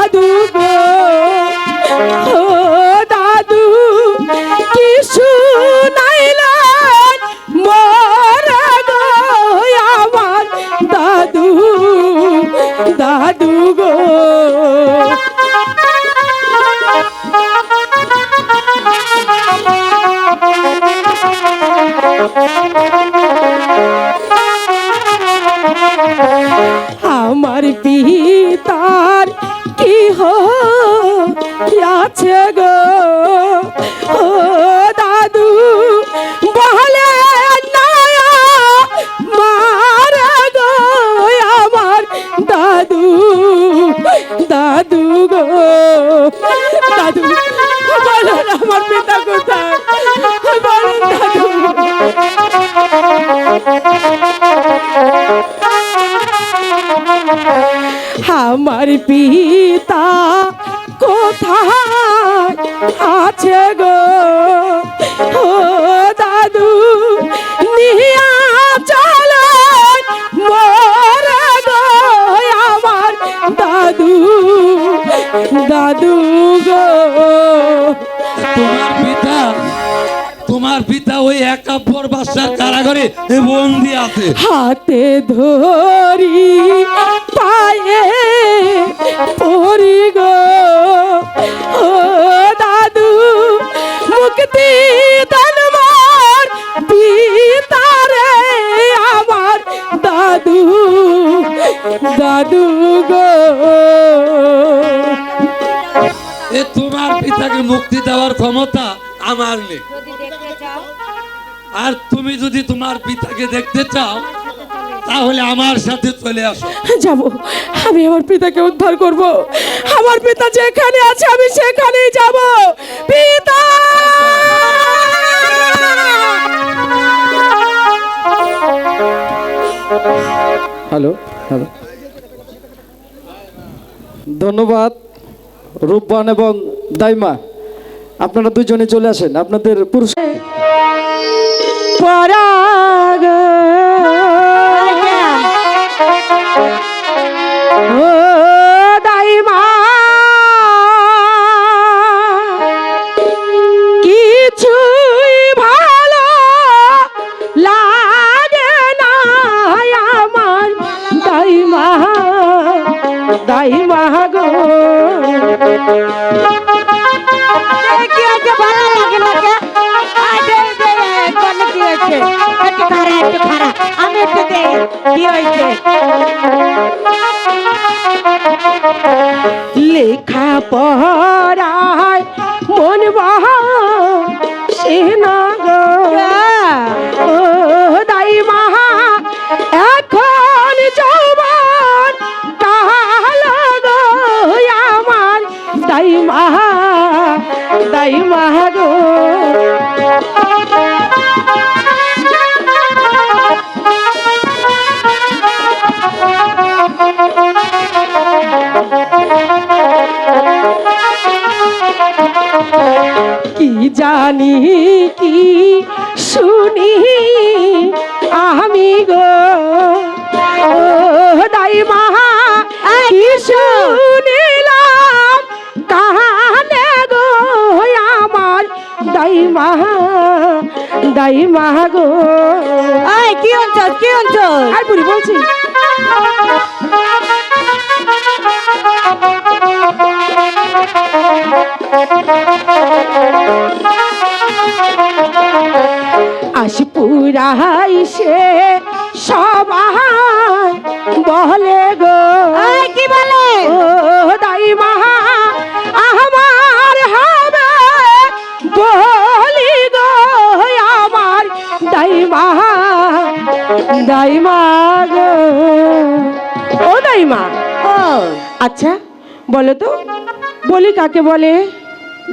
দাদু গো কি আছে গো। ও দাদু নয়া, মার গো আমার দাদু দাদু গো। দাদু আমার পিতা পিতা কোথায় আছে গো? ও দাদু, নিয়া চলো, মোর গো আমার দাদু দাদু গো। তোমার পিতা তোমার পিতা ওই একাব্বর বাসার কারাগারে বন্দি আছে। হাতে ধরি পায়ে পরি গো। ও দাদু মুক্তি দান মোর পিতারে আমার দাদু দাদু গো। এ তোমার পিতাকে মুক্তি দেওয়ার ক্ষমতা আমার নেই। আর তুমি যদি তোমার পিতাকে দেখতে চাও তাহলে আমার সাথে চলে আসো। যাব। আমি আমার পিতাকে উদ্ধার করব। আমার পিতা যেখানে আছে আমি সেখানেই যাব। পিতা! Hello hello. ধন্যবাদ রূপবান এবং দাইমা। আপনারা দুজনে চলে আসেন আপনাদের পুরুষ পরাগ। ও দাইমা কিছুই ভালো লাগে না আমার দাইমা দাইমা গো। কি হয়েছে ভালো লাগে না হয়েছে? একটু খারা একটু খারা আমি একটু দে কি হয়েছে? লেখা পড়ায় মন সে না গো। ও দাই মাহা দাই মাহা জানি কি শুনি আমি গো? ও দাই মাহা কি শুনিলাম? কানে গো আমার দাই মাহা দাই মাহা গো। এই কি অঞ্চল কি অঞ্চল? আর বুড়ি বলছি। দাই মা গো। ও দাই মা ও। আচ্ছা বলো তো বলি কাকে বলে?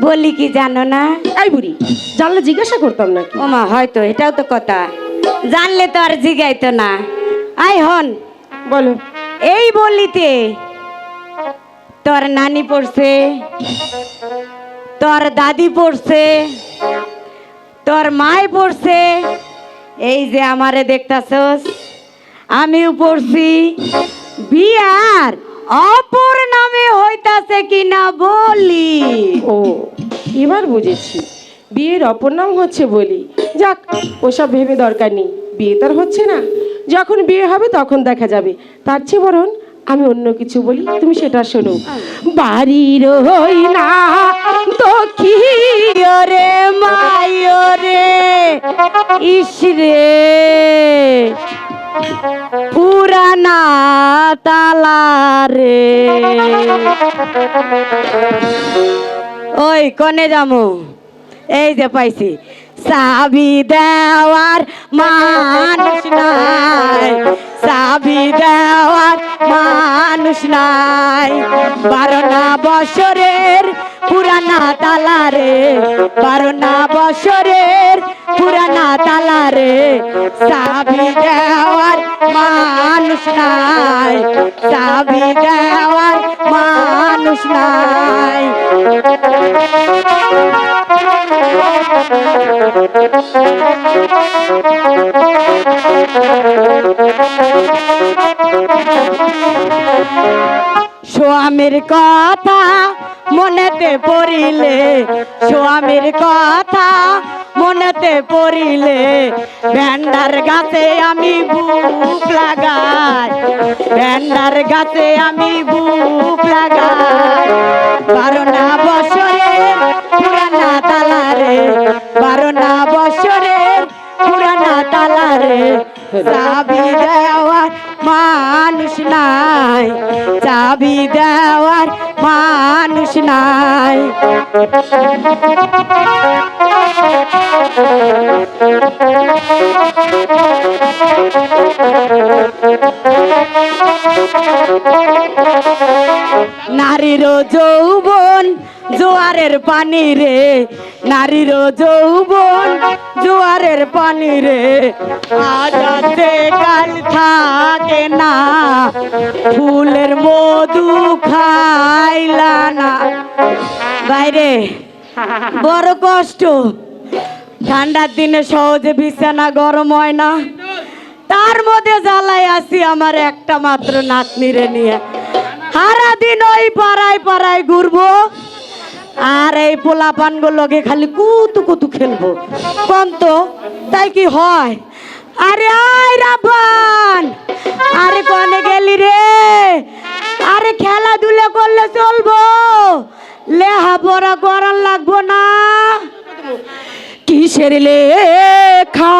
বলি কি জানো না? এই বুড়ি জানলে জিজ্ঞাসা করতাম নাকি? ওমা হয়তো এটাও তো কথা। জানলে তো আর জিগাইতো না। আই হন বলো। এই বলিতে তোর নানি পড়ছে তোর দাদি পড়ছে তোর মায় পড়ছে এই যে আমারে দেখতাছস, আমিও পড়ছি বিয়ার, অপর নামে হইতাছে তোমারে কি না বলি। ও, এবার বুঝেছি। বিয়ের অপর নাম হচ্ছে বলি। যাক, ওসব ভেবে দরকার নেই, বিয়ে তার হচ্ছে না। যখন বিয়ে হবে তখন দেখা যাবে। তার চেয়ে বরং আমি অন্য কিছু বলি, তুমি সেটা শোনো। বাড়ির হই না, দক্ষিণ রে মায়ো রে ইস রে। পুরানা তালা রে। ওই, কনে যামু? এই যে পাইছি। সাবি দেওয়ার মানুষ নাই। চাবি দেওয়ার মানুষ নাই। বারো না বছরের পুরানা তালা রে বারো না বছরের পুরানা তালা রে চাবি দেওয়ার মানুষ নাই, চাবি দেওয়ার মানুষ নাই। স্বামীর কথা মনেতে পড়িলে স্বামীর কথা, মনেতে পড়িলে ভ্যান্ডার গাছে আমি বুক লাগাই ভ্যান্ডার গাছে আমি বুক লাগাই। বারো না বছরের পুরানা তালারে বারো না বছরের পুরানা তালারে চাবি নাই। নারীর যৌবন জোয়ারের পানি রে, নারীর যৌবন জোয়ারের পানি রে। আজ আছে, কাল থাকে না, ফুলের মধু খাইলা বাইরে। বড় কষ্ট। ঠান্ডার দিনে সহজে বিছানা গরম হয় না। তার মধ্যে জ্বালাই আছি আমার একটা মাত্র নাতনিরে নিয়ে। সারা দিন ওই পাড়ায় পাড়ায় ঘুরবো। আর এই পোলা পানগুলোকে খালি কুতু কুতু খেলব। কোন তো? তাই কি হয়? আরে আয় রাবান আরে কনে গেলি রে? আরে খেলাধুলা করলে চলবো। পড়া করার লাগবো না। কিসের লেখা?